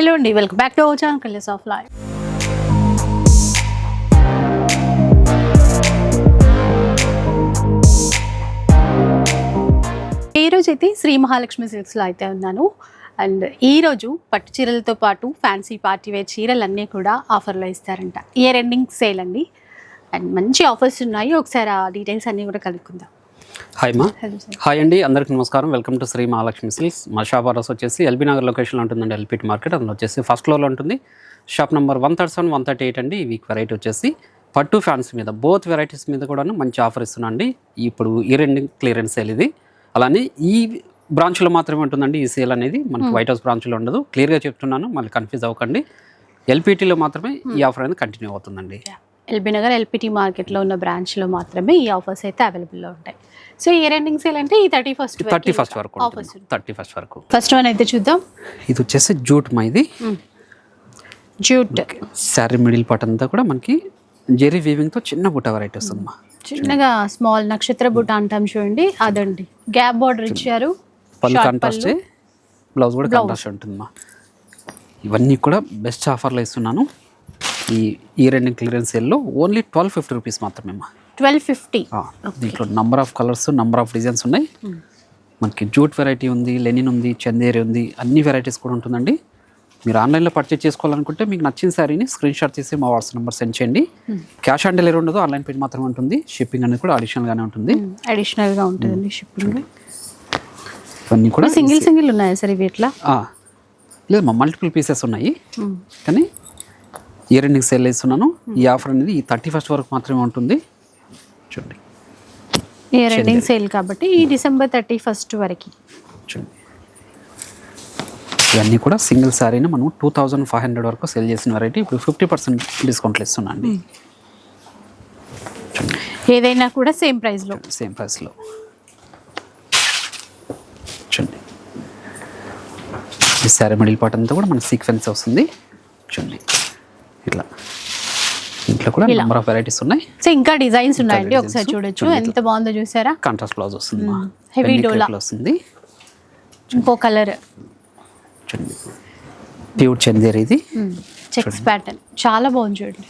Hello అండి welcome back to our colours of life ఈరోజు రోజు అయితే శ్రీ మహాలక్ష్మి సిల్క్స్లో అయితే ఉన్నాను. అండ్ ఈ రోజు పట్టు చీరలతో పాటు ఫ్యాన్సీ పార్టీ వేర్ చీరలన్నీ కూడా ఆఫర్లో ఇస్తారంట. ఇయర్ ఎండింగ్ సేల్ అండి. అండ్ మంచి ఆఫర్స్ ఉన్నాయి. ఒకసారి ఆ డీటెయిల్స్ అన్నీ కూడా కలుపుకుందాం హాయ్ మా హాయ్ అండి అందరికీ నమస్కారం. Welcome to Shri Mahalakshmi silks మా షాప్ అడ్రస్ వచ్చేసి ఎల్బీ నగర్ లొకేషన్లో ఉంటుందండి ఎల్పిటి మార్కెట్ అందులో వచ్చేసి ఫస్ట్ ఫ్లోర్లో ఉంటుంది. Shop number one thirty seven one thirty eight అండి. ఈ వీక్ వెరైటీ వచ్చేసి పట్టు ఫ్యాన్స్ మీద బోత్ వెరైటీస్ మీద కూడా మంచి ఆఫర్ ఇస్తున్నా అండి ఇప్పుడు ఇయర్ ఎండింగ్ క్లియరెన్స్ సేల్ ఇది. అలానే ఈ బ్రాంచ్లో మాత్రమే ఉంటుందండి ఈ సేల్ అనేది. మనకి వైట్ హౌస్ బ్రాంచ్లో ఉండదు. క్లియర్గా చెప్తున్నాను. మళ్ళీ కన్ఫ్యూజ్ అవ్వకండి. ఎల్పిటీలో మాత్రమే ఈ ఆఫర్ అనేది కంటిన్యూ అవుతుందండి. ఎల్బీ నగర్ ఎల్పిటి మార్కెట్లో ఉన్న బ్రాంచ్లో మాత్రమే ఈ ఆఫర్స్ అయితే అవైలబుల్లో ఉంటాయి. సో ఇయర్ ఎండింగ్ సేల్ అంటే ఈ థర్టీ ఫస్ట్ థర్టీ ఫస్ట్ వరకు ఆఫర్స్ థర్టీ ఫస్ట్ వరకు. ఫస్ట్ వన్ అయితే చూద్దాం. ఇది వచ్చేసి జూట్ మా ఇది. జూట్. శారీ మిడిల్ పార్ట్ అంతా కూడా మనకి జెరీ వీవింగ్తో చిన్న బుట్ట వెరైటీ వస్తుంది మా చిన్నగా స్మాల్ నక్షత్ర బుట్ట అంటాం చూడండి. అదండి. గ్యాప్ బార్డర్ ఇచ్చారు. పళ్ళు కాంట్రాస్ట్. బ్లౌజ్ కూడా కాంట్రాస్ట్ ఉంటుంది మా ఇవన్నీ కూడా బెస్ట్ ఆఫర్లో ఇస్తున్నాను. ఈ ఈ రెండు క్లియరెన్స్ సేల్లో ఓన్లీ ట్వెల్వ్ ఫిఫ్టీ రూపీస్ మాత్రమే మా ట్వెల్వ్ ఫిఫ్టీ దీంట్లో number of colours number of designs ఉన్నాయి. మనకి జూట్ వెరైటీ ఉంది లెనిన్ ఉంది చందేరి ఉంది అన్ని వెరైటీస్ కూడా ఉంటుందండి. మీరు ఆన్లైన్లో పర్చేజ్ చేసుకోవాలనుకుంటే మీకు నచ్చిన శారీని స్క్రీన్ షాట్ తీసి మా వాట్సాప్ నెంబర్ సెండ్ చేయండి. క్యాష్ ఆన్ డెలివరీ ఉండదు ఆన్లైన్ పేజ్ మాత్రమే ఉంటుంది. షిప్పింగ్ అనేది కూడా అడిషనల్గానే ఉంటుంది. అడిషనల్గా ఉంటుందండి షిప్పింగ్ ఇవన్నీ కూడా సింగిల్ సింగిల్ ఉన్నాయా సార్ ఇవి ఎట్లా? లేదు మా మల్టిపుల్ పీసెస్ ఉన్నాయి. కానీ ఇయర్ ఎండింగ్ సేల్ ఇస్తున్నాను ఈ ఆఫర్ అనేది ఈ థర్టీ ఫస్ట్ వరకు మాత్రమే ఉంటుంది. చూడండి. ఇయర్ ఎండింగ్ సేల్ కాబట్టి ఈ డిసెంబర్ థర్టీ ఫస్ట్ వరకు. చూడండి. ఇవన్నీ కూడా సింగిల్ శారీని మనం టూ థౌజండ్ ఫైవ్ హండ్రెడ్ వరకు సేల్ చేసిన వెరైటీ ఇప్పుడు ఫిఫ్టీ పర్సెంట్ డిస్కౌంట్లు ఇస్తున్నా అండి. ఏదైనా కూడా సేమ్ ప్రైస్లో సేమ్ ప్రైస్లో చూడండి. ఈ శారీ మిడిల్ పార్ట్ అంతా కూడా మనకి సీక్వెన్స్ వస్తుంది. చూడండి. ఇంట్లో కూడా. నెంబర్ ఆఫ్ వెరైటీస్ ఉన్నాయి. సో ఇంకా డిజైన్స్ ఉన్నాయండి. ఒకసారి చూడొచ్చు. ఎంత బాగుందో చూసారా? కాంట్రాస్ట్ బ్లౌజ్ వస్తుంది పెన్ని డోలా. వస్తుంది ఇంకో కలర్ చూడండి. ప్యూర్ చందేరి ఇది. చెక్స్ ప్యాటర్న్ చాలా బాగుంది చూడండి.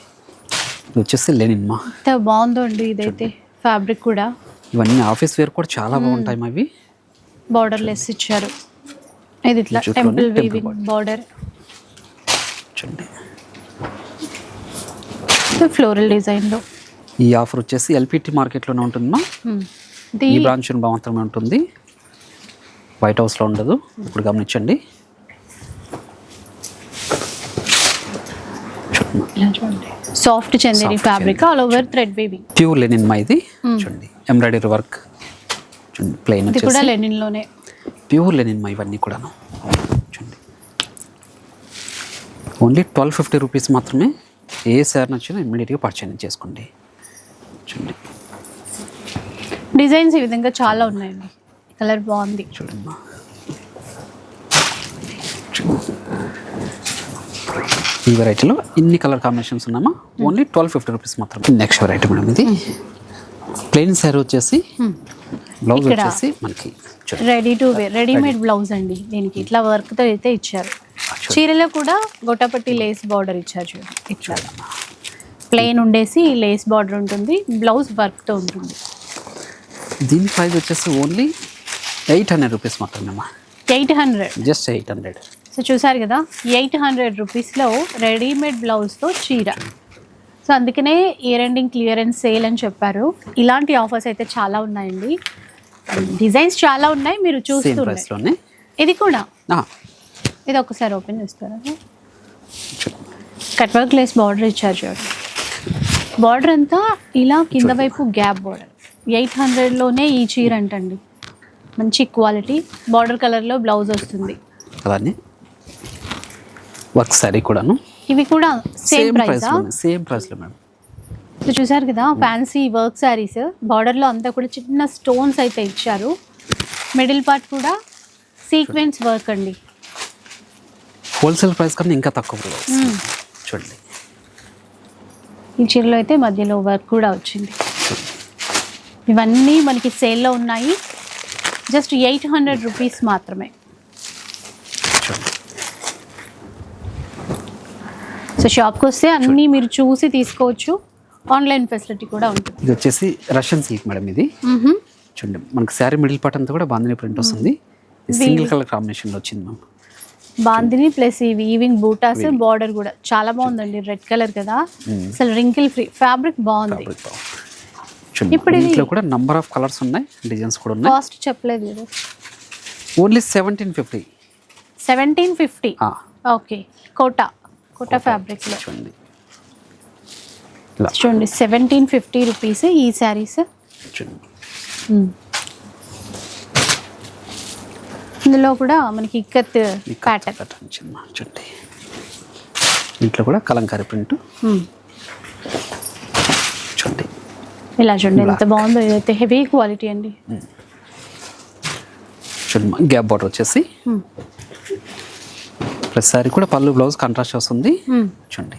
ఇది వచ్చేసి లెనిన్ మా. ఎంత బాగుందో అండి ఇదైతే. ఫ్యాబ్రిక్ కూడా. ఇవన్నీ ఆఫీస్ వేర్ కూడా చాలా బాగుంటాయి ఇవి బార్డర్ లెస్ ఇచ్చారు. ఇది ఇట్లా టెంపుల్ వీవింగ్ బార్డర్ చూడండి. ఫ్లోరల్ డిజైన్లో ఈ ఆఫర్ వచ్చేసి ఎల్పిటి మార్కెట్లోనే ఉంటుంది. ఇది ఈ బ్రాంచ్ మాత్రమే ఉంటుంది. వైట్ హౌస్లో ఉండదు. ఇప్పుడు గమనించండి. Soft Chanderi fabric all over thread weaving pure linen మా ఇది. చూడండి. ఎంబ్రాయిడరీ వర్క్ చూడండి ప్లెయిన్ ఇది కూడా లెనిన్లోనే ప్యూర్ లెనిన్ మా ఇవన్నీ కూడాను. చూడండి. ఓన్లీ ట్వెల్వ్ ఫిఫ్టీ రూపీస్ మాత్రమే ఏ సార్ నచ్చినా ఇమ్మీడియట్గా పర్చేజ్ చేసుకోండి. చూడండి. డిజైన్స్ ఈ విధంగా చాలా ఉన్నాయండి. కలర్ బాగుంది. చూడండి మా ఈ వెరైటీలో ఇన్ని కలర్ కాంబినేషన్స్ ఉన్నామా? ఓన్లీ ట్వెల్వ్ ఫిఫ్టీ రూపీస్ మాత్రం నెక్స్ట్ వెరైటీ మేడం ఇది. ప్లెయిన్ శారీ వచ్చేసి బ్లౌజ్ ఇక్కడ. వచ్చేసి మనకి ready to wear readymade blouse అండి. దీనికి ఇట్లా వర్క్తో అయితే ఇచ్చారు. చీరలో కూడా గొట్టపట్టి లేస్ బార్డర్ ఇచ్చారు ఇట్లా. ప్లెయిన్ ఉండేసి లేస్ బార్డర్ ఉంటుంది బ్లౌజ్ వర్క్తో ఉంటుంది. దీని ప్రైస్ వచ్చేసి ఓన్లీ ఎయిట్ హండ్రెడ్ రూపీస్ మాత్రమే అమ్మా eight hundred. Just eight hundred so చూసారు కదా ఎయిట్ హండ్రెడ్ రూపీస్లో రెడీమేడ్ బ్లౌజ్తో చీర. సో అందుకనే ఇయర్ ఎండింగ్ క్లియరెన్స్ సేల్ అని చెప్పారు. ఇలాంటి ఆఫర్స్ అయితే చాలా ఉన్నాయండి. డిజైన్స్ చాలా ఉన్నాయి మీరు ప్రైస్లోనే ఇది కూడా. ఇది ఒకసారి ఓపెన్ చేస్తారా? కట్ వర్క్ లేస్ బార్డర్ ఇచ్చారు చూడండి బార్డర్ అంతా ఇలా కింద వైపు గ్యాప్ బార్డర్ ఎయిట్ హండ్రెడ్లోనే ఈ చీర అంటండి. మంచి క్వాలిటీ బార్డర్ కలర్లో బ్లౌజ్ వస్తుంది. అలానే వర్క్ శారీ కూడాను. ఇవి కూడా సేమ్ సేమ్ ప్రైస్ సేమ్ ప్రైస్లో మేడం సో చూసారు కదా ఫ్యాన్సీ వర్క్ శారీస్ బార్డర్లో అంతా కూడా చిన్న స్టోన్స్ అయితే ఇచ్చారు. మిడిల్ పార్ట్ కూడా సీక్వెన్స్ వర్క్ అండి. హోల్సేల్ ప్రైస్ కన్నా ఇంకా తక్కువ. చూడండి. ఈ చీరలో అయితే మధ్యలో వర్క్ కూడా వచ్చింది. ఇవన్నీ మనకి సేల్లో ఉన్నాయి. జస్ట్ ఎయిట్ హండ్రెడ్ రూపీస్ మాత్రమే. సో షాప్కి వస్తే అన్నీ మీరు చూసి తీసుకోవచ్చు. ఆన్లైన్ ఫెసిలిటీ కూడా ఉంటుంది. ఇది వచ్చేసి రష్యన్ సిల్క్ మేడం ఇది. చూడండి. మనకి శారీ మిడిల్ పార్ట్ అంతా కూడా బాందిని ప్రింట్ వస్తుంది. సింగిల్ కలర్ కాంబినేషన్లో వచ్చింది మ్యామ్ బాందిని ప్లస్ ఈ వీవింగ్ బూటాస్ బార్డర్ కూడా. చాలా బాగుందండి రెడ్ కలర్ కదా. అసలు రింకిల్ ఫ్రీ ఫ్యాబ్రిక్ బాగుంది. ఫ్యాబ్రిక్ ఇప్పుడు దీంట్లో కూడా నంబర్ ఆఫ్ కలర్స్ ఉన్నాయి డిజైన్స్ కూడా ఉన్నాయి. కాస్ట్ చెప్పలేదు మీరు only seventeen fifty seventeen fifty okay Kota Kota ఫ్యాబ్రిక్లో చూడండి. చూడండి సెవెంటీన్ ఫిఫ్టీ రూపీస్ ఈ శారీస్ చూడండి. ఇందులో కూడా మనకి ఇక్కత్ ప్యాటర్న్ చూడండి దీంట్లో కూడా కలంకారీ ప్రింట్. చూడండి ఇలా చూడండి ఎంత బాగుందో ఇదైతే హెవీ క్వాలిటీ అండి. చూడండి గ్యాప్ బార్డర్ వచ్చేసి. ప్రతిసారి కూడా పళ్ళు బ్లౌజ్ కాంట్రాస్ట్ వస్తుంది. చూడండి.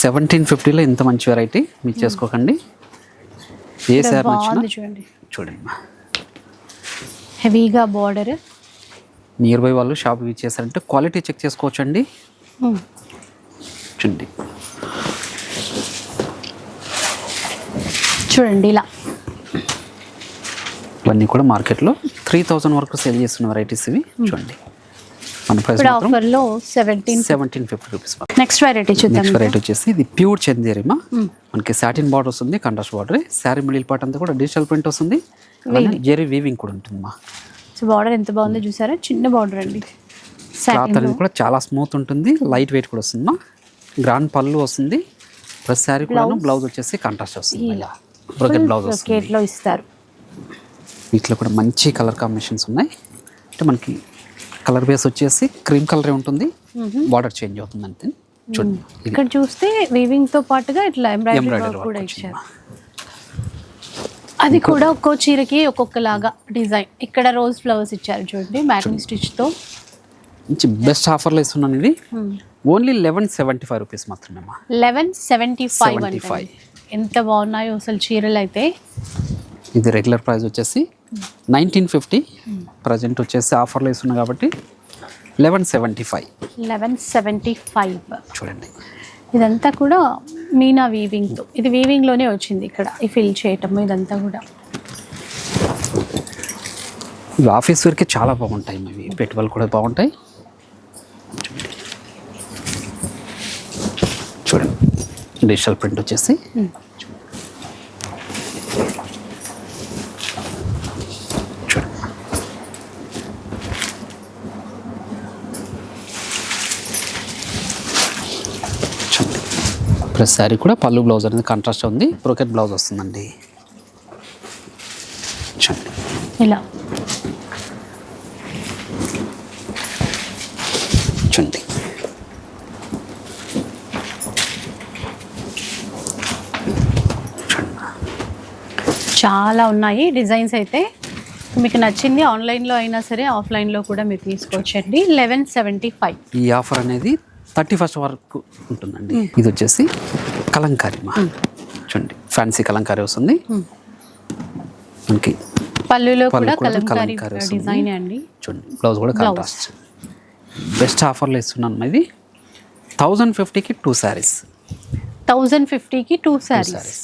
సెవెంటీన్ ఫిఫ్టీలో ఇంత మంచి వెరైటీ మీరు చేసుకోకండి. ఏ సార్ చూడండి. చూడండి హెవీగా బార్డర్. నియర్ బై వాళ్ళు షాప్ యూజ్ చేశారంటే క్వాలిటీ చెక్ చేసుకోవచ్చు అండి చూడండి. చూడండి ఇలా. ఇవన్నీ కూడా మార్కెట్లో త్రీ థౌజండ్ వరకు సేల్ చేస్తున్న వెరైటీస్ ఇవి. చూడండి. మన ప్రైస్ ఇప్పుడు మాత్రం ఆఫర్లో seventeen seventeen fifty rupees next variety చూద్దాం. నెక్స్ట్ వెరైటీ వచ్చేసి ఇది ప్యూర్ చందేరిమా మనకి సాటిన్ బార్డర్ వస్తుంది contrast border sari middle part అంతా కూడా డిజిటల్ ప్రింట్ వస్తుంది. జెరీ వీవింగ్ కూడా ఉంటుంది మా సో బార్డర్ ఎంత బాగుందో చూసారా? చిన్న బార్డర్ అండి. క్లాత్ అనేది కూడా చాలా స్మూత్ ఉంటుంది. లైట్ వెయిట్ కూడా వస్తుంది మా గ్రాండ్ పళ్ళు వస్తుంది ప్లస్ శారీ కూడా బ్లౌజ్ వచ్చేసి కాంట్రాస్ట్ వస్తుంది ఇలా బ్రోకెట్ బ్లౌజ్ వస్తుంది. కేట్లో ఇస్తారు. వీటిలో కూడా మంచి కలర్ కాంబినేషన్స్ ఉన్నాయి. అంటే మనకి కలర్ బేస్ వచ్చేసి క్రీమ్ కలరే ఉంటుంది. బార్డర్ చేంజ్ అవుతుంది అంతే. చూడండి. ఇది ఇక్కడ చూస్తే వీవింగ్తో పాటుగా ఇట్లా ఎంబ్రాయిడరీ కూడా ఇచ్చారు. అది కూడా ఒక్కో చీరకి ఒక్కొక్కలాగా డిజైన్. ఇక్కడ రోజ్ ఫ్లవర్స్ ఇచ్చారు చూడండి మ్యాటింగ్ స్టిచ్తో మంచి బెస్ట్ ఆఫర్లో ఇస్తున్నాను ఇది. Only eleven seventy five rupees మాత్రమే అమ్మా. Eleven seventy five 75. ఎంత బాగున్నాయో అసలు చీరలు అయితే. ఇది రెగ్యులర్ ప్రైస్ వచ్చేసి నైన్టీన్ ఫిఫ్టీ. ప్రజెంట్ వచ్చేసి ఆఫర్లో ఇస్తున్నా కాబట్టి eleven seventy five. Eleven seventy five. చూడండి. ఇదంతా కూడా మీనా వీవింగ్తో ఇది వీవింగ్లోనే వచ్చింది ఇక్కడ ఈ ఫిల్ చేయటం ఇదంతా కూడా. ఇవి ఆఫీస్ వరకే చాలా బాగుంటాయి ఇవి. పెట్టుబడులు కూడా బాగుంటాయి. చూడండి. డిజిటల్ ప్రింట్ వచ్చేసి. ప్లస్ శారీ కూడా పళ్ళు బ్లౌజ్ అనేది కాంట్రాస్ట్ ఉంది. బ్రోకెట్ బ్లౌజ్ వస్తుందండి. ఇలా. చూడండి. చాలా ఉన్నాయి డిజైన్స్ అయితే. మీకు నచ్చింది ఆన్లైన్లో అయినా సరే ఆఫ్లైన్లో కూడా మీరు తీసుకోవచ్చండి. లెవెన్ సెవెంటీ ఫైవ్ ఈ ఆఫర్ అనేది థర్టీ ఫస్ట్ వరకు ఉంటుందండి. ఇది వచ్చేసి కలంకారీ మా. చూడండి ఫ్యాన్సీ కలంకారీ వస్తుంది. మనకి పళ్ళులో పళ్ళు కూడా కలంకారీ. డిజైన్ అండి. చూడండి బ్లౌజ్ కూడా. కాంట్రాస్ట్ బెస్ట్ ఆఫర్లో ఇస్తున్నాను ఇది. థౌజండ్ ఫిఫ్టీకి టూ శారీస్. థౌజండ్ ఫిఫ్టీకి టూ శారీస్.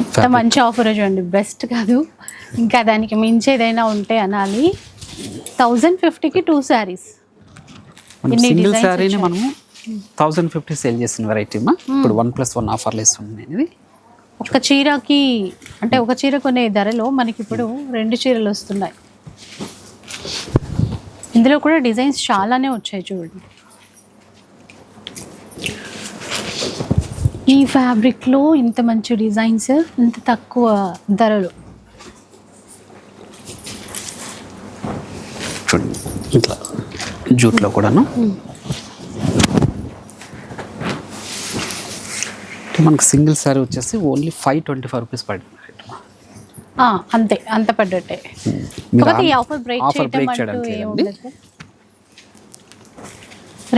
ఎంత మంచి ఆఫర్ చూడండి. బెస్ట్ కాదు. ఇంకా దానికి మించి ఏదైనా ఉంటే అనాలి. థౌజండ్ ఫిఫ్టీకి టూ శారీస్. సింగిల్ శారీని. మనము థౌజండ్ ఫిఫ్టీ సేల్ చేసిన వెరైటీ మా. ఇప్పుడు వన్ ప్లస్ వన్ ఆఫర్లో నేను ఇది ఒక చీరకి అంటే ఒక చీర కొనే ధరలో మనకి ఇప్పుడు రెండు చీరలు వస్తున్నాయి. ఇందులో కూడా డిజైన్స్ చాలానే వచ్చాయి చూడండి. ఈ ఫ్యాబ్రిక్లో ఇంత మంచి డిజైన్స్ ఇంత తక్కువ ధరలు. ఇట్లా జూట్లో కూడాను. మనకు సింగిల్ శారీ వచ్చేసి only five twenty five rupees పడింది అంతే అంత పడ్డట్టే. Offer break. ఉండదు.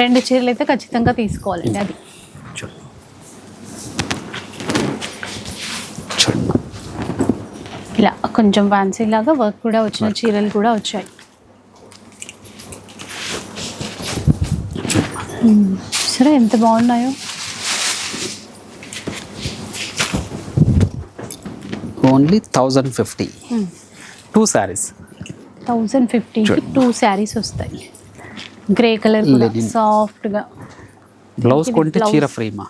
రెండు చీరలు అయితే ఖచ్చితంగా తీసుకోవాలండి అది. ఇలా కొంచెం ఫ్యాన్సీ లాగా వర్క్ కూడా వచ్చిన చీరలు కూడా వచ్చాయి. సరే ఎంత బాగున్నాయో. Only thousand fifty. Two saris thousand చూడండి. టూ శారీస్ వస్తాయి. Grey colour. సాఫ్ట్గా బ్లౌజ్ కొంటే. చీర ఫ్రీమా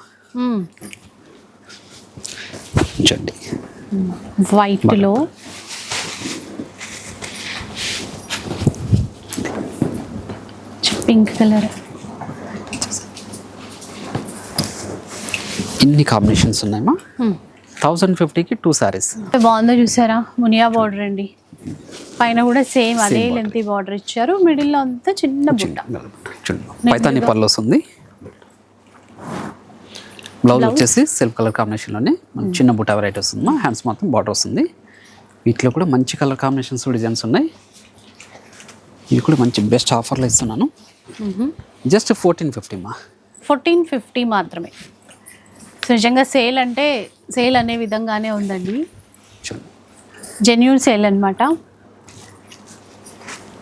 చూడండి. వైట్లో పింక్ కలర్ ఇన్ని కాంబినేషన్స్ ఉన్నాయమ్మా? థౌజండ్ ఫిఫ్టీకి టూ శారీస్ బాగుందో చూసారా? మునియా బార్డర్ అండి. పైన కూడా సేమ్ అదే. లెంత్ బార్డర్ ఇచ్చారు. మిడిల్లో అంతా చిన్న బుట్ట. చూడండి పైతాని పళ్ళు వస్తుంది బ్లౌజ్ వచ్చేసి సిల్క్ కలర్ కాంబినేషన్లోనే చిన్న బుట్ట వెరైటీ వస్తుంది హ్యాండ్స్ మొత్తం బార్డర్ వస్తుంది. వీటిలో కూడా మంచి కలర్ కాంబినేషన్స్ డిజైన్స్ ఉన్నాయి. ఇవి కూడా మంచి బెస్ట్ ఆఫర్లో ఇస్తున్నాను. జస్ట్ ఫోర్టీన్ ఫిఫ్టీ మా ఫోర్టీన్ ఫిఫ్టీ మాత్రమే. సో నిజంగా సేల్ అంటే సేల్ అనే విధంగానే ఉందండి. జెన్యున్ సేల్ అనమాట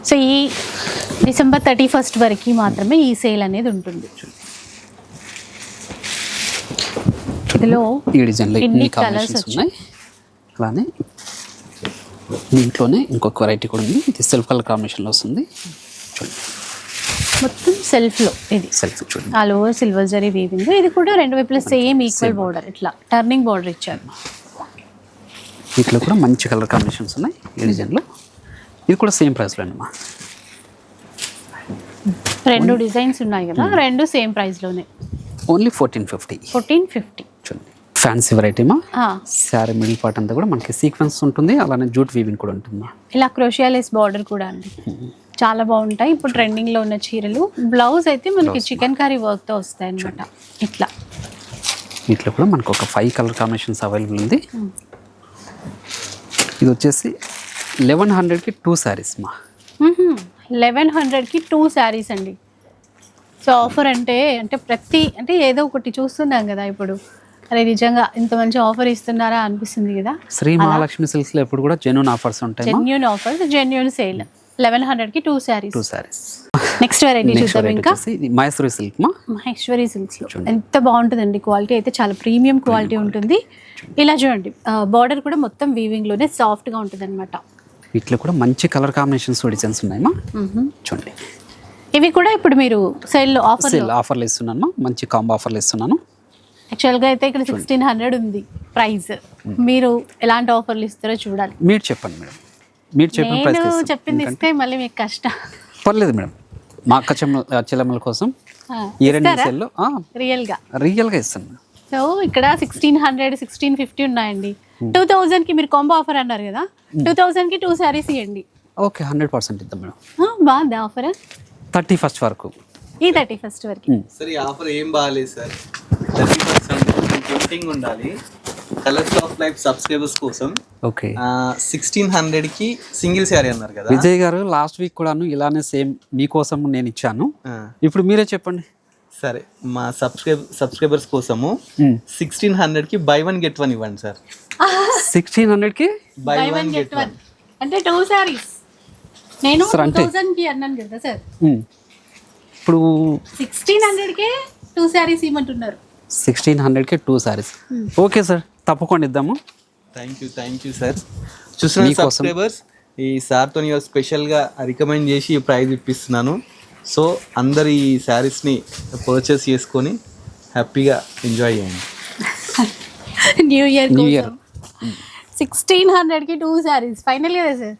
సో ఈ డిసెంబర్ థర్టీ ఫస్ట్ వరకు మాత్రమే ఈ సేల్ అనేది ఉంటుంది. ఇందులో ఈ డిజైన్లో ఇన్ని వచ్చాయి. ఉన్నాయి. అలానే దీంట్లోనే ఇంకొక వెరైటీ కూడా ఉంది. ఇది సెల్ఫ్ కలర్ కాంబినేషన్లో వస్తుంది. చూడండి మొత్తం సెల్ఫ్లో ఇది. సెల్ఫ్ చూడండి. All over silver zari weaving ఇది కూడా రెండు వైపులా సేమ్ ఈక్వల్ బోర్డర్ ఇట్లా టర్నింగ్ బోర్డర్ ఇచ్చారు. వీటిలో కూడా మంచి కలర్ కాంబినేషన్స్ ఉన్నాయి ఈ డిజైన్లో ఇది కూడా సేమ్ ప్రైస్లో అమ్మా. రెండు డిజైన్స్ ఉన్నాయి కదా రెండు same ప్రైస్లోనే only fourteen fifty fourteen fifty చూడండి. ఫ్యాన్సీ వెరైటీమా శారీ మిడిల్ పార్ట్ అంతా కూడా మనకి సీక్వెన్స్ ఉంటుంది అలానే జూట్ వీవింగ్ కూడా ఉంటుంది ఇలా క్రోషియాలెస్ బార్డర్ కూడా అండి. చాలా బాగుంటాయి. ఇప్పుడు ట్రెండింగ్లో ఉన్న చీరలు. బ్లౌజ్ అయితే మనకి చికెన్ కర్రీ వర్క్తో వస్తాయి అనమాట ఇట్లా. వీటిలో కూడా మనకు ఒక ఫైవ్ కలర్ కాంబినేషన్స్ అవైలబుల్ ఉంది. ఇది వచ్చేసి లెవెన్ హండ్రెడ్కి టూ శారీస్ మా. లెవెన్ హండ్రెడ్కి టూ శారీస్ అండి. సో ఆఫర్ అంటే అంటే ప్రతి అంటే ఏదో ఒకటి చూస్తున్నాం కదా ఇప్పుడు. అరే నిజంగా ఇంత మంచి ఆఫర్ ఇస్తున్నారా అనిపిస్తుంది కదా. శ్రీ మహాలక్ష్మి సిల్క్స్లో ఎప్పుడు కూడా జెన్యున్ ఆఫర్స్ ఉంటాయి genuine offer genuine sale eleven హండ్రెడ్కి two saris two saris next variety చూద్దాం ఇంకా. మైసూరి సిల్క్ మా మహేశ్వరి సిల్క్స్. ఎంత బాగుంటుందండి క్వాలిటీ అయితే చాలా ప్రీమియం క్వాలిటీ ఉంటుంది. ఇలా చూడండి బార్డర్ కూడా మొత్తం వీవింగ్లోనే సాఫ్ట్గా ఉంటుంది అనమాట వీటిలో కూడా మంచి కలర్ కాంబినేషన్స్ డిజైన్స్ ఉన్నాయి మా చూడండి. ఇవి కూడా ఇప్పుడు మీరు సేల్లో ఆఫర్ సేల్ ఆఫర్లు ఇస్తున్నాను మంచి కాంబో ఆఫర్లు ఇస్తున్నాను యాక్చువల్గా అయితే ఇక్కడ సిక్స్టీన్ హండ్రెడ్ ఉంది ప్రైస్ మీరు ఎలాంటి ఆఫర్లు ఇస్తారో చూడాలి. మీరు చెప్పండి మేడం. మీరు చెప్పిన నేను ప్రైస్ చెప్పింది ఇస్తే మళ్ళీ మీకు కష్టం. పర్లేదు మేడం. మా అక్క చెమ్మ చెల్లెమ్మల కోసం ఈ రెండు సెల్లో రియల్గా రియల్గా ఇస్తాను సో ఇక్కడ సిక్స్టీన్ హండ్రెడ్ సిక్స్టీన్ ఫిఫ్టీ ఉన్నాయండి. టూ థౌజండ్కి మీరు కాంబో ఆఫర్ అన్నారు కదా? టూ థౌజండ్కి టూ శారీస్ ఇవ్వండి ఓకే హండ్రెడ్ పర్సెంట్ ఇద్దాం మేడం. బాగుంది ఆఫర్ థర్టీ ఫస్ట్ వరకు. ఈ థర్టీ ఫస్ట్ వరకు. సార్ ఈ ఆఫర్ ఏం బాగాలేదు సార్ థర్టీ పర్సెంట్ ప్రింటింగ్ ఉండాలి. కలర్స్ ఆఫ్ లైఫ్ సబ్స్క్రైబర్స్ కోసం ఓకే. సిక్స్టీన్ హండ్రెడ్కి సింగిల్ శారీ అన్నారు కదా. విజయ్ గారు లాస్ట్ వీక్ కూడాను ఇలానే సేమ్ మీకోసం నేను ఇచ్చాను. ఇప్పుడు మీరే చెప్పండి. సరే మా సబ్స్క్రైబ్ సబ్స్క్రైబర్స్ కోసము సిక్స్టీన్ హండ్రెడ్కి బై వన్ గెట్ వన్ ఇవ్వండి సార్. సిక్స్టీన్ హండ్రెడ్కి బై వన్ గెట్ వన్ అంటే టూ శారీస్ నేను థౌజండ్కి అన్నాను కదా సార్. ఇప్పుడు సిక్స్టీన్ హండ్రెడ్ కే టూ శారీస్ ఇవ్వమంటున్నారు. సిక్స్టీన్ హండ్రెడ్కి టూ సారీస్ ఓకే సార్. తప్పకుండా ఇద్దాము. Thank you thank you sir చూసిన. సబ్స్క్రైబర్స్ ఈ సార్తో స్పెషల్గా రికమెండ్ చేసి ఈ ప్రైజ్ ఇప్పిస్తున్నాను. సో అందరు ఈ శారీస్ని పర్చేస్ చేసుకొని హ్యాపీగా ఎంజాయ్ చేయండి. New year New year. Sixteen హండ్రెడ్కి టూ శారీస్ ఫైనల్ కదా సార్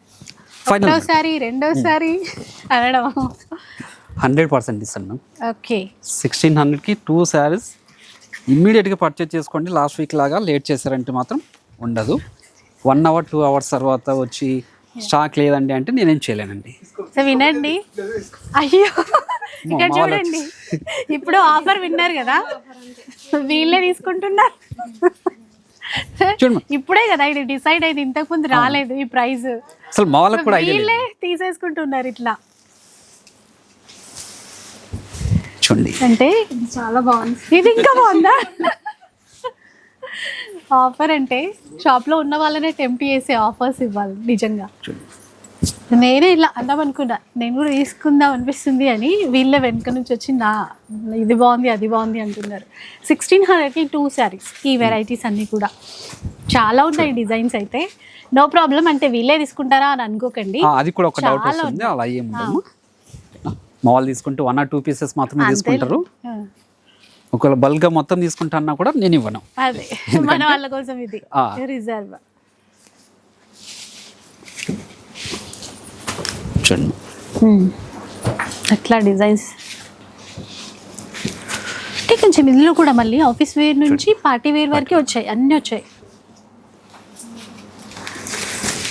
Final. ఒకటో సారీ రెండో సారీ అనడం. హండ్రెడ్ పర్సెంట్ ఇస్తాను. ఓకే సిక్స్టీన్ హండ్రెడ్కి టూ శారీస్ ఇమ్మీడియట్గా పర్చేజ్ చేసుకోండి. లాస్ట్ వీక్ లాగా లేట్ చేశారంటే మాత్రం ఉండదు. వన్ అవర్ టూ అవర్స్ తర్వాత వచ్చి స్టాక్ లేదండి అంటే నేనేం చేయలేనండి. సో వినండి. అయ్యో ఇక్కడ చూడండి. ఇప్పుడు ఆఫర్ విన్నారు కదా. వీళ్ళే తీసుకుంటున్నారు. ఇప్పుడే కదా ఇది డిసైడ్ అయింది. ఇంతకు ముందు రాలేదు ఈ ప్రైస్. అసలు వీళ్ళే తీసేసుకుంటున్నారు ఇట్లా. చూడండి అంటే చాలా బాగుంది. ఇది ఇంకా బాగుందా? ఆఫర్ అంటే షాప్లో ఉన్న వాళ్ళనే టెంప్ట్ చేసే ఆఫర్స్ ఇవ్వాలి నిజంగా. నేనే ఇలా అందాం అనుకున్నా నేను కూడా తీసుకుందాం అనిపిస్తుంది అని వీళ్ళ వెనుక నుంచి వచ్చి నా ఇది బాగుంది అది బాగుంది అంటున్నారు. సిక్స్టీన్ హండ్రెడ్కి టూ శారీస్ ఈ వెరైటీస్ అన్నీ కూడా. చాలా ఉన్నాయి డిజైన్స్ అయితే. నో ప్రాబ్లం అంటే వీళ్ళే తీసుకుంటారా అని అనుకోకండి. ఆ, అది కూడా ఒక డౌట్ అలా ఏముండదు మా వాళ్ళు తీసుకుంటే వన్ ఆర్ టూ పీసెస్ మాత్రమే తీసుకుంటారు. ఒకవేళ బల్క్గా మొత్తం తీసుకుంటా అన్నా కూడా నేను ఇవ్వను. అదే. మన వాళ్ళ కోసం ఇది. ఆ. రిజర్వ్ చూడండి. అట్లా డిజైన్స్ అంటే కొంచెం ఇందులో కూడా మళ్ళీ ఆఫీస్ వేర్ నుంచి పార్టీ వేర్ వరకు వచ్చాయి. అన్నీ వచ్చాయి.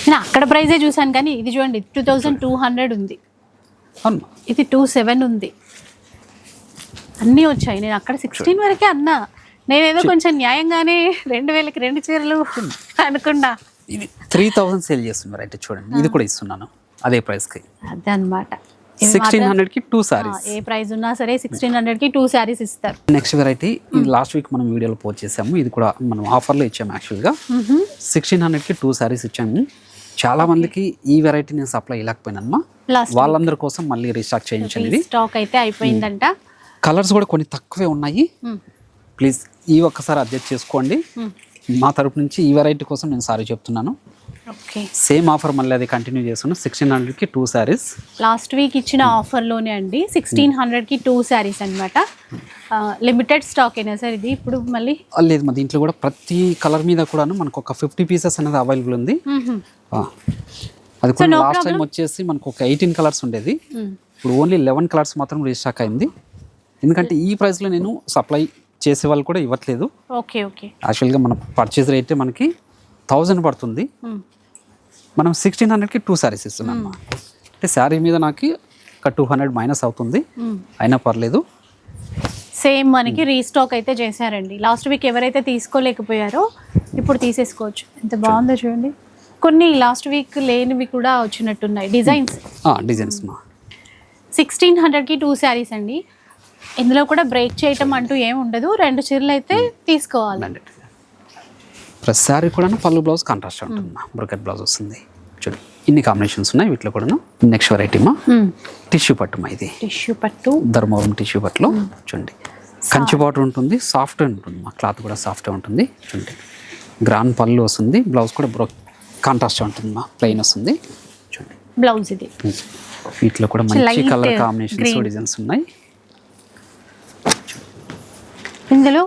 నేను అక్కడ ప్రైజే చూసాను కానీ ఇది చూడండి టూ థౌజండ్ టూ హండ్రెడ్ ఉంది. అవును. ఇది టూ సెవెన్ ఉంది. అన్నీ వచ్చాయి. నేను అక్కడ సిక్స్టీన్ వరకే అన్నా. నేనేదో కొంచెం న్యాయంగానే రెండు వేలకి రెండు చీరలు అనుకున్నా. ఇది త్రీ థౌసండ్ సేల్ చేస్తున్నారు అయితే చూడండి. ఇది కూడా ఇస్తున్నాను. అదే ప్రైస్కి అదే అనమాట సిక్స్టీన్ హండ్రెడ్కి టూ సారీస్ ఏ ప్రైస్ ఉన్నా సరే సిక్స్టీన్ హండ్రెడ్కి టూ శారీస్ ఇస్తారు. నెక్స్ట్ వెరైటీ లాస్ట్ వీక్ మనం వీడియోలో పోస్ట్ చేసాము. ఇది కూడా మనం ఆఫర్లో ఇచ్చాము యాక్చువల్గా సిక్స్టీన్ హండ్రెడ్కి టూ సారీస్ ఇచ్చాము. చాలా మందికి ఈ వెరైటీ నేను సప్లై ఇవ్వకపోయినమ్మా లాస్ట్ వాళ్ళందరి కోసం మళ్ళీ రీస్టాక్ చేయించండి ఇది. స్టాక్ అయితే అయిపోయిందంట. కలర్స్ కూడా కొన్ని తక్కువే ఉన్నాయి. ప్లీజ్ ఈ ఒక్కసారి అడ్జస్ట్ చేసుకోండి. మా తరపు నుంచి ఈ వెరైటీ కోసం నేను సారీ చెప్తున్నాను. ఓకే. సేమ్ ఆఫర్ మళ్ళీ అది కంటిన్యూ చేస్తున్నాను సిక్స్టీన్ హండ్రెడ్కి టూ సారీస్ లాస్ట్ వీక్ ఇచ్చిన ఆఫర్లోనే అండి. సిక్స్టీన్ హండ్రెడ్కి టూ శారీస్ అనమాట లిమిటెడ్ స్టాక్ అయినా సార్ ఇది? ఇప్పుడు మళ్ళీ లేదు మా దీంట్లో కూడా ప్రతి కలర్ మీద కూడాను మనకు ఒక ఫిఫ్టీ పీసెస్ అనేది అవైలబుల్ ఉంది. అది కూడా no లాస్ట్ టైం వచ్చేసి మనకు ఒక ఎయిటీన్ కలర్స్ ఉండేది. మ్మ్. ఇప్పుడు ఓన్లీ లెవెన్ కలర్స్ మాత్రం రీస్టాక్ అయింది. ఎందుకంటే ఈ ప్రైస్లో నేను సప్లై చేసే వాళ్ళు కూడా ఇవ్వట్లేదు. ఓకే ఓకే యాక్చువల్గా మన పర్చేస్ రేట్ మనకి థౌజండ్ పడుతుంది. మ్మ్. మనం సిక్స్టీన్ హండ్రెడ్కి టూ శారీస్ ఇస్తున్నాం. అంటే శారీ మీద నాకు ఒక టూ హండ్రెడ్ మైనస్ అవుతుంది. మ్మ్. అయినా పర్లేదు. సేమ్ మనకి రీస్టాక్ అయితే చేశారండి. లాస్ట్ వీక్ ఎవరైతే తీసుకోలేకపోయారో ఇప్పుడు తీసేసుకోవచ్చు. ఎంత బాగుందో చూడండి. కొన్ని లాస్ట్ వీక్ లేనివి కూడా వచ్చినట్టున్నాయి. డిజైన్స్ డిజైన్స్ మా. సిక్స్టీన్ హండ్రెడ్కి టూ శారీస్ అండి. ఇందులో కూడా బ్రేక్ చేయటం అంటూ ఏం ఉండదు. రెండు చీరలు అయితే తీసుకోవాలి. హండ్రెడ్ ప్లస్ శారీ కూడా పళ్ళు బ్లౌజ్ కాంట్రాస్ట్ ఉంటుంది మా బ్రొకెట్ బ్లౌజ్ వస్తుంది. చూడండి ఇన్ని కాంబినేషన్స్ ఉన్నాయి. వీటిలో కూడా నెక్స్ట్ వెరైటీ మా. టిష్యూ పట్టు మా ఇది. టిష్యూ పట్టు. ధర్మవరం టిష్యూ పట్టులో. చూడండి. కంచి బార్డర్ ఉంటుంది. సాఫ్ట్ ఉంటుంది మా. క్లాత్ కూడా సాఫ్ట్ ఉంటుంది. చూడండి. గ్రాండ్ పళ్ళు వస్తుంది. బ్లౌజ్ కూడా బ్రో కాంట్రాస్ట్ ఉంటుంది మా ప్లెయిన్ వస్తుంది. చూడండి. బ్లౌజ్ ఇది. వీటిలో కూడా మంచి కలర్ కాంబినేషన్స్. డిజైన్స్ ఉన్నాయి. ఇందులో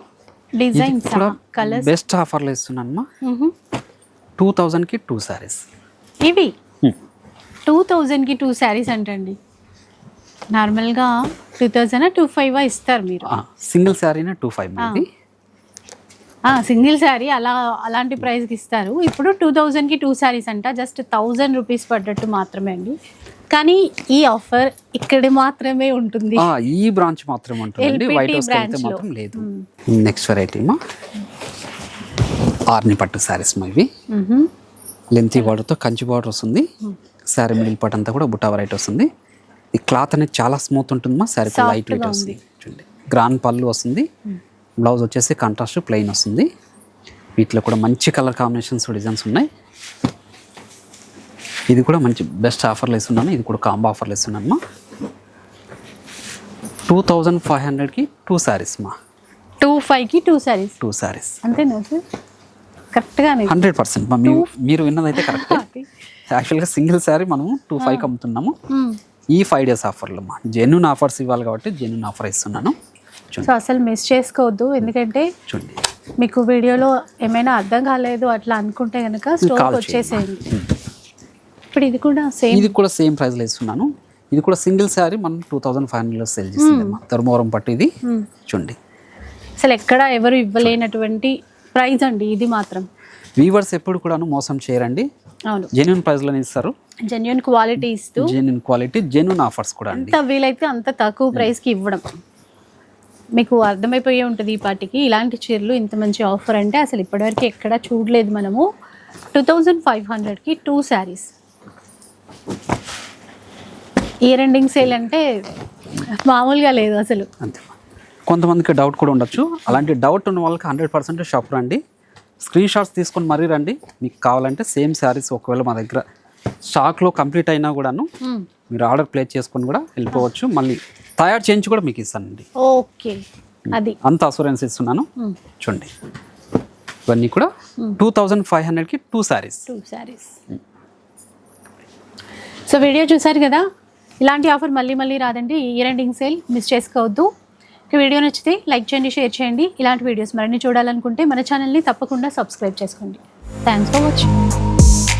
డిజైన్స్ కూడా కలర్స్ బెస్ట్ ఆఫర్లు ఇస్తున్నాను మా. టూ థౌజండ్కి టూ శారీస్ ఇవి? టూ థౌజండ్కి టూ శారీస్ అంటండి. నార్మల్గా టూ థౌజండ్ టూ ఫైవ్ ఇస్తారు మీరు. సింగిల్ శారీనే టూ ఫైవ్ ఇది సింగిల్ శారీ అలా అలాంటి ప్రైస్కి ఇస్తారు. ఇప్పుడు టూ థౌజండ్కి టూ శారీస్ అంట జస్ట్ థౌజండ్ రూపీస్ పడ్డట్టు మాత్రమే అండి. కానీ ఈ ఆఫర్ ఇక్కడ మాత్రమే ఉంటుంది. ఈ బ్రాంచ్ మాత్రం ఉంటుందండి. LPT వైట్ హౌస్ అయితే. మాత్రం లేదు. నెక్స్ట్ వెరైటీ మా. ఆర్ని పట్టు శారీస్ మా ఇవి. లెంతీ బార్డర్తో కంచి బార్డర్ వస్తుంది. శారీ మిడిల్ పార్ట్ అంతా కూడా బుట్టా వెరైటీ వస్తుంది. ఈ క్లాత్ అనేది చాలా స్మూత్ ఉంటుంది మా. శారీ లైట్ వెయిట్ వస్తుంది. చూడండి. గ్రాండ్ పళ్ళు వస్తుంది. బ్లౌజ్ వచ్చేసి కాంట్రాస్ట్ ప్లెయిన్ వస్తుంది. వీటిలో కూడా మంచి కలర్ కాంబినేషన్స్ డిజైన్స్ ఉన్నాయి. ఇది కూడా మంచి బెస్ట్ ఆఫర్లు ఇస్తున్నాను ఇది కూడా కాంబో ఆఫర్లు ఇస్తున్నాను మా టూ థౌజండ్ ఫైవ్ హండ్రెడ్కి టూ శారీస్ మా. టూ ఫైవ్కి టూ శారీస్ టూ శారీస్ అంతేనా సార్? కరెక్ట్గానే హండ్రెడ్ పర్సెంట్ మా మీరు మీరు విన్నదైతే కరెక్ట్ యాక్చువల్గా సింగిల్ శారీ మనం టూ ఫైవ్కి అమ్ముతున్నాము ఈ ఫైవ్ డేస్ ఆఫర్లు మా. జెన్యున్ ఆఫర్స్ ఇవ్వాలి కాబట్టి జెన్యున్ ఆఫర్ ఇస్తున్నాను. సో అసలు మిస్ చేసుకోవద్దు. ఎందుకంటే మీకు వీడియోలో ఏమైనా అర్థం కాలేదు అట్లా అనుకుంటే కనుక స్టోర్కి కాల్ వచ్చేసేయండి. ఇప్పుడు ఇది కూడా సేమ్. ఇది కూడా సేమ్ ప్రైస్లో ఇస్తున్నాను ఇది కూడా సింగిల్ శారీ మనం టూ థౌజండ్ ఫైవ్ హండ్రెడ్లో సేల్ చేస్తుంది అమ్మా. ధర్మవరం పట్టు ఇది. చూడండి. అసలు ఎక్కడ ఎవరు ఇవ్వలేనటువంటి ప్రైస్ అండి ఇది మాత్రం. వీవర్స్ ఎప్పుడు కూడాను మోసం చేయరండి. అవును. జెన్యున్ ప్రైస్లోనే ఇస్తారు. జెన్యున్ క్వాలిటీ ఇస్తూ జెన్యున్ క్వాలిటీ జెన్యున్ ఆఫర్స్ కూడా అండి. ఎంత వీలైతే అంత తక్కువ ప్రైస్కి ఇవ్వడం. మీకు అర్థమైపోయే ఉంటుంది ఈ పాటికి. ఇలాంటి చీరలు ఇంత మంచి ఆఫర్ అంటే అసలు ఇప్పటివరకు ఎక్కడా చూడలేదు మనము. టూ థౌజండ్ ఫైవ్ హండ్రెడ్కి two saris year ending sale అంటే మామూలుగా లేదు అసలు. అంతే. కొంతమందికి డౌట్ కూడా ఉండొచ్చు. అలాంటి డౌట్ ఉన్న వాళ్ళకి హండ్రెడ్ పర్సెంట్ షాప్ రండి. స్క్రీన్ షాట్స్ తీసుకొని మరీ రండి. మీకు కావాలంటే సేమ్ శారీస్ ఒకవేళ మా దగ్గర స్టాక్లో కంప్లీట్ అయినా కూడాను మీరు ఆర్డర్ ప్లేస్ చేసుకొని కూడా వెళ్ళిపోవచ్చు. మళ్ళీ తయారు చేయించి కూడా మీకు ఇస్తానండి. ఓకే. అది. అంత అసూరెన్స్ ఇస్తున్నాను. చూడండి. ఇవన్నీ కూడా టూ థౌజండ్ ఫైవ్ హండ్రెడ్కి two saris two saris so video చూసారు కదా? ఇలాంటి ఆఫర్ మళ్ళీ మళ్ళీ రాదండి. ఇయర్ ఎండింగ్ సేల్ మిస్ చేసుకోవద్దు. వీడియో నచ్చితే లైక్ చేయండి షేర్ చేయండి. ఇలాంటి వీడియోస్ మరిన్ని చూడాలనుకుంటే మన ఛానల్ని తప్పకుండా సబ్స్క్రైబ్ చేసుకోండి. Thanks for watching